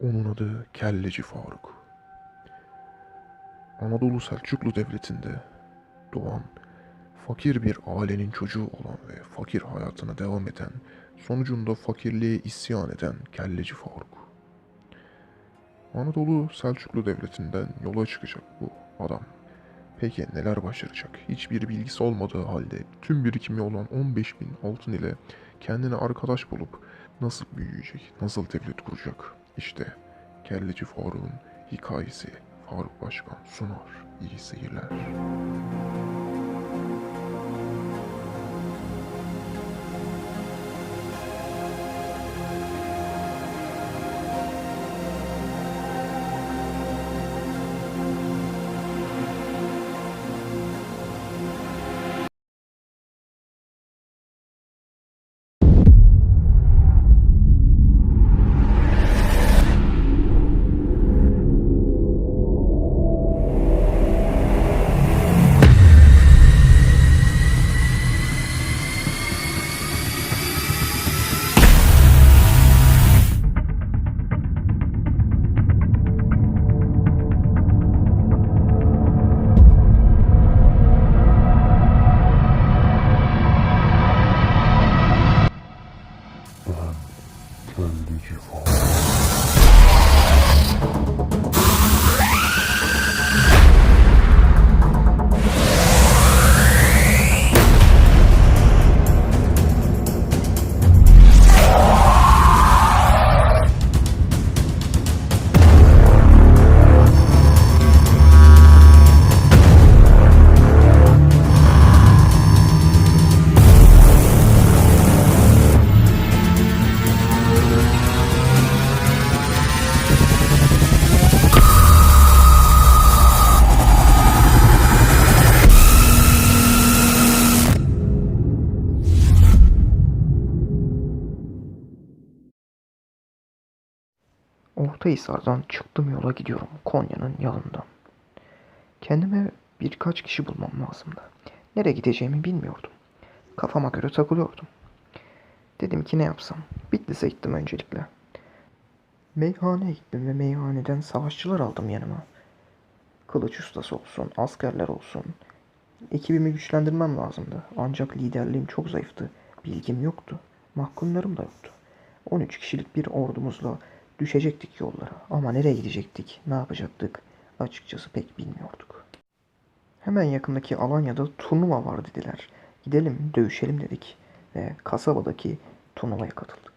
Onun adı Kelleci Faruk. Anadolu Selçuklu Devleti'nde doğan, fakir bir ailenin çocuğu olan ve fakir hayatına devam eden, sonucunda fakirliğe isyan eden Kelleci Faruk. Anadolu Selçuklu Devleti'nden yola çıkacak bu adam. Peki neler başaracak? Hiçbir bilgisi olmadığı halde tüm birikimi olan 15 bin altın ile kendine arkadaş bulup nasıl büyüyecek, nasıl devlet kuracak? İşte Kelleci Faruk'un hikayesi Faruk Başkan sunar. İyi seyirler. Ortahisar'dan çıktım yola gidiyorum Konya'nın yanından. Kendime birkaç kişi bulmam lazımdı. Nereye gideceğimi bilmiyordum. Kafama göre takılıyordum. Dedim ki ne yapsam? Bitlis'e gittim öncelikle. Meyhaneye gittim ve meyhaneden savaşçılar aldım yanıma. Kılıç ustası olsun, askerler olsun. Ekibimi güçlendirmem lazımdı. Ancak liderliğim çok zayıftı. Bilgim yoktu. Mahkumlarım da yoktu. 13 kişilik bir ordumuzla düşecektik yollara. Ama nereye gidecektik, ne yapacaktık açıkçası pek bilmiyorduk. Hemen yakındaki Alanya'da turnuva var dediler. Gidelim dövüşelim dedik ve kasabadaki turnuvaya katıldık.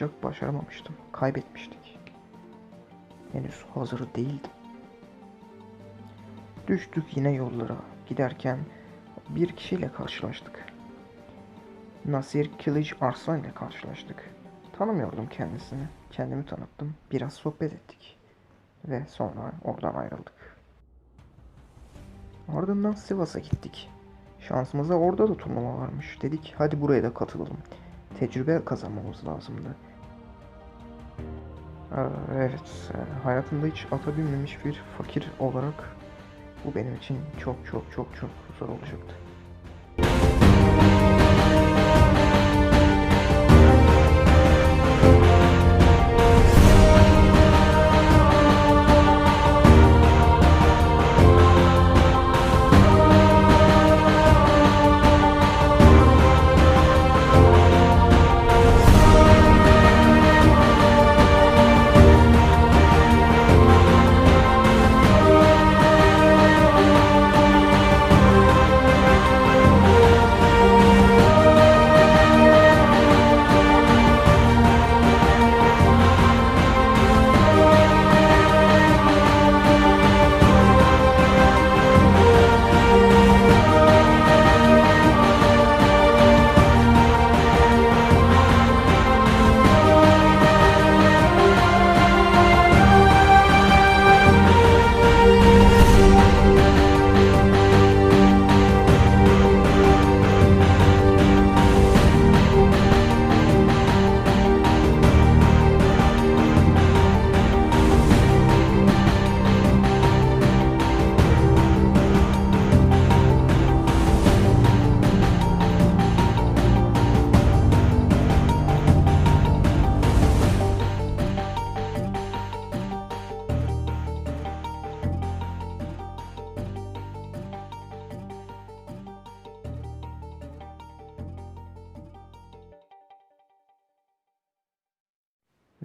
Ancak başaramamıştım. Kaybetmiştik. Henüz hazır değildim. Düştük yine yollara. Giderken bir kişiyle karşılaştık. Nasir Kılıç Arslan ile karşılaştık. Tanımıyordum kendisini. Kendimi tanıttım. Biraz sohbet ettik. Ve sonra oradan ayrıldık. Ardından Sivas'a gittik. Şansımıza orada da turnuva varmış. Dedik hadi buraya da katılalım. Tecrübe kazanmamız lazımdı. Ee, Evet, e, hayatımda hiç ata binmemiş bir fakir olarak bu benim için çok çok çok çok zor olacaktı.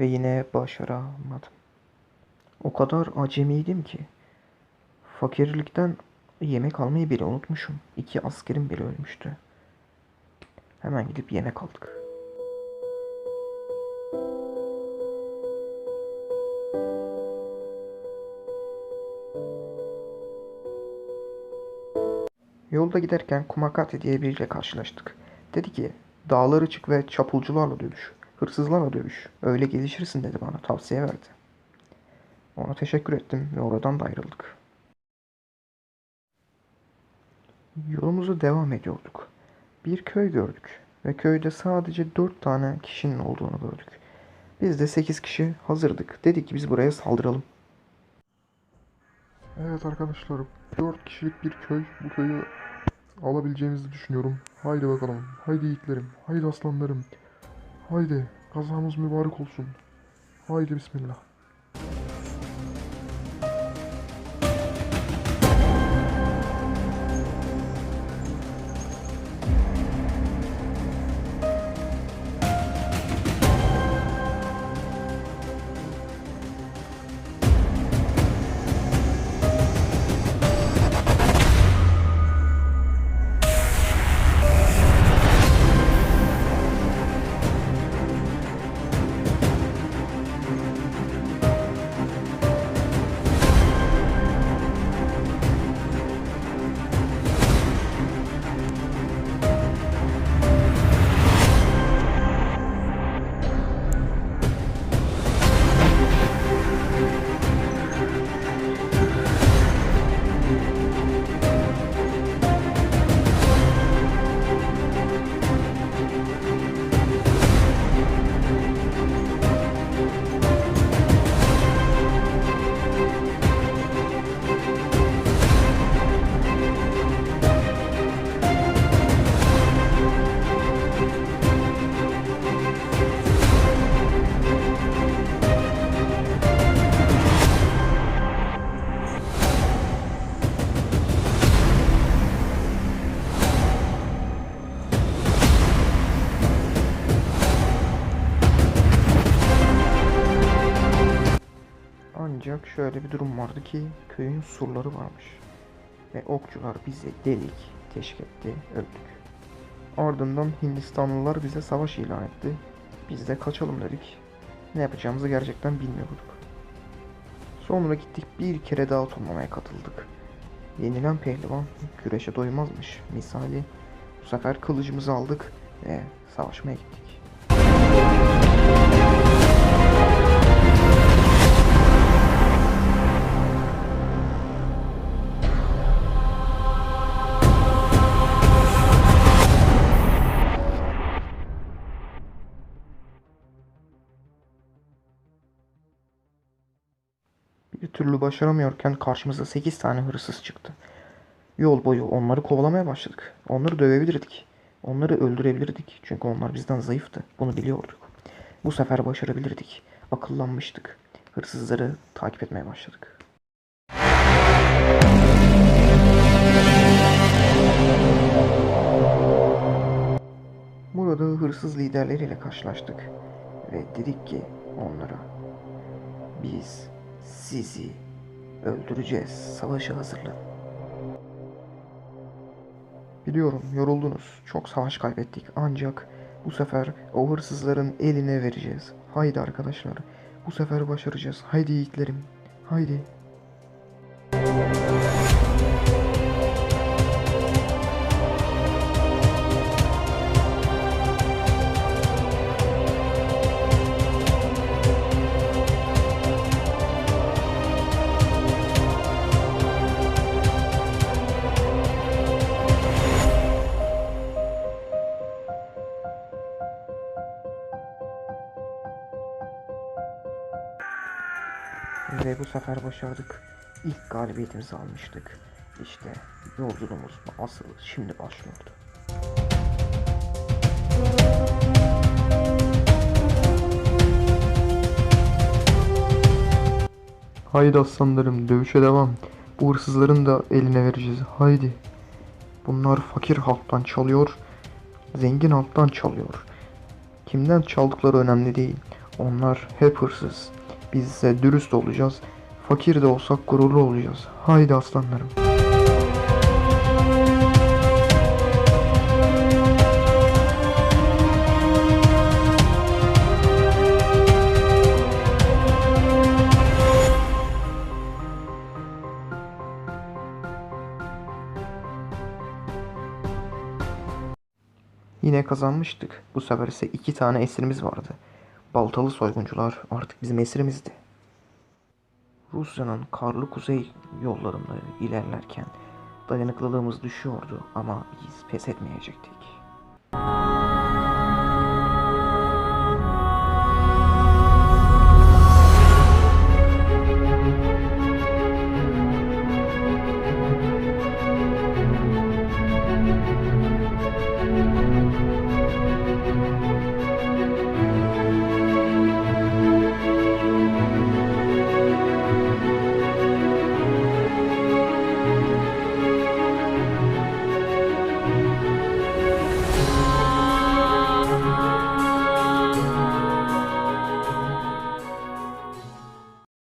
Ve yine başaramadım. O kadar acemiydim ki fakirlikten yemek almayı bile unutmuşum. İki askerim bile ölmüştü. Hemen gidip yemek aldık. Yolda giderken Kumakati diye biriyle karşılaştık. Dedi ki dağları çık ve çapulcularla dövüş, hırsızlarla dövüş. Öyle gelişirsin dedi bana tavsiye verdi. Ona teşekkür ettim ve oradan da ayrıldık. Yolumuza devam ediyorduk. Bir köy gördük ve köyde sadece dört tane kişinin olduğunu gördük. Biz de sekiz kişi hazırdık. Dedik ki biz buraya saldıralım. Evet arkadaşlar 4 kişilik bir köy. Bu köyü alabileceğimizi düşünüyorum. Haydi bakalım. Haydi yiğitlerim. Haydi aslanlarım. Haydi kazamız mübarek olsun. Haydi bismillah. Ancak şöyle bir durum vardı ki köyün surları varmış. Ve okçular bize delik teşkil etti, öldük. Ardından Hindistanlılar bize savaş ilan etti. Biz de kaçalım dedik. Ne yapacağımızı gerçekten bilmiyorduk. Sonra gittik bir kere daha turnuvaya katıldık. Yenilen pehlivan güreşe doymazmış misali. Bu sefer kılıcımızı aldık ve savaşmaya gittik. Bir türlü başaramıyorken karşımıza 8 tane hırsız çıktı. Yol boyu onları kovalamaya başladık. Onları dövebilirdik. Onları öldürebilirdik. Çünkü onlar bizden zayıftı. Bunu biliyorduk. Bu sefer başarabilirdik. Akıllanmıştık. Hırsızları takip etmeye başladık. Burada hırsız liderleriyle karşılaştık. Ve dedik ki onlara biz sizi öldüreceğiz. Savaşa hazırlanın. Biliyorum yoruldunuz. Çok savaş kaybettik. Ancak bu sefer o hırsızların eline vereceğiz. Haydi arkadaşlar. Bu sefer başaracağız. Haydi yiğitlerim. Haydi. Ve bu sefer başardık. İlk galibiyetimizi almıştık. İşte yolculuğumuz asıl şimdi başlıyordu. Haydi aslanlarım dövüşe devam. Bu hırsızların da eline vereceğiz. Haydi. Bunlar fakir halktan çalıyor. Zengin halktan çalıyor. Kimden çaldıkları önemli değil. Onlar hep hırsız. Biz ise dürüst olacağız. Fakir de olsak gururlu olacağız. Haydi aslanlarım. Yine kazanmıştık. Bu sefer ise iki tane esirimiz vardı. Baltalı soyguncular artık bizim esirimizdi. Rusya'nın karlı kuzey yollarında ilerlerken dayanıklılığımız düşüyordu ama biz pes etmeyecektik.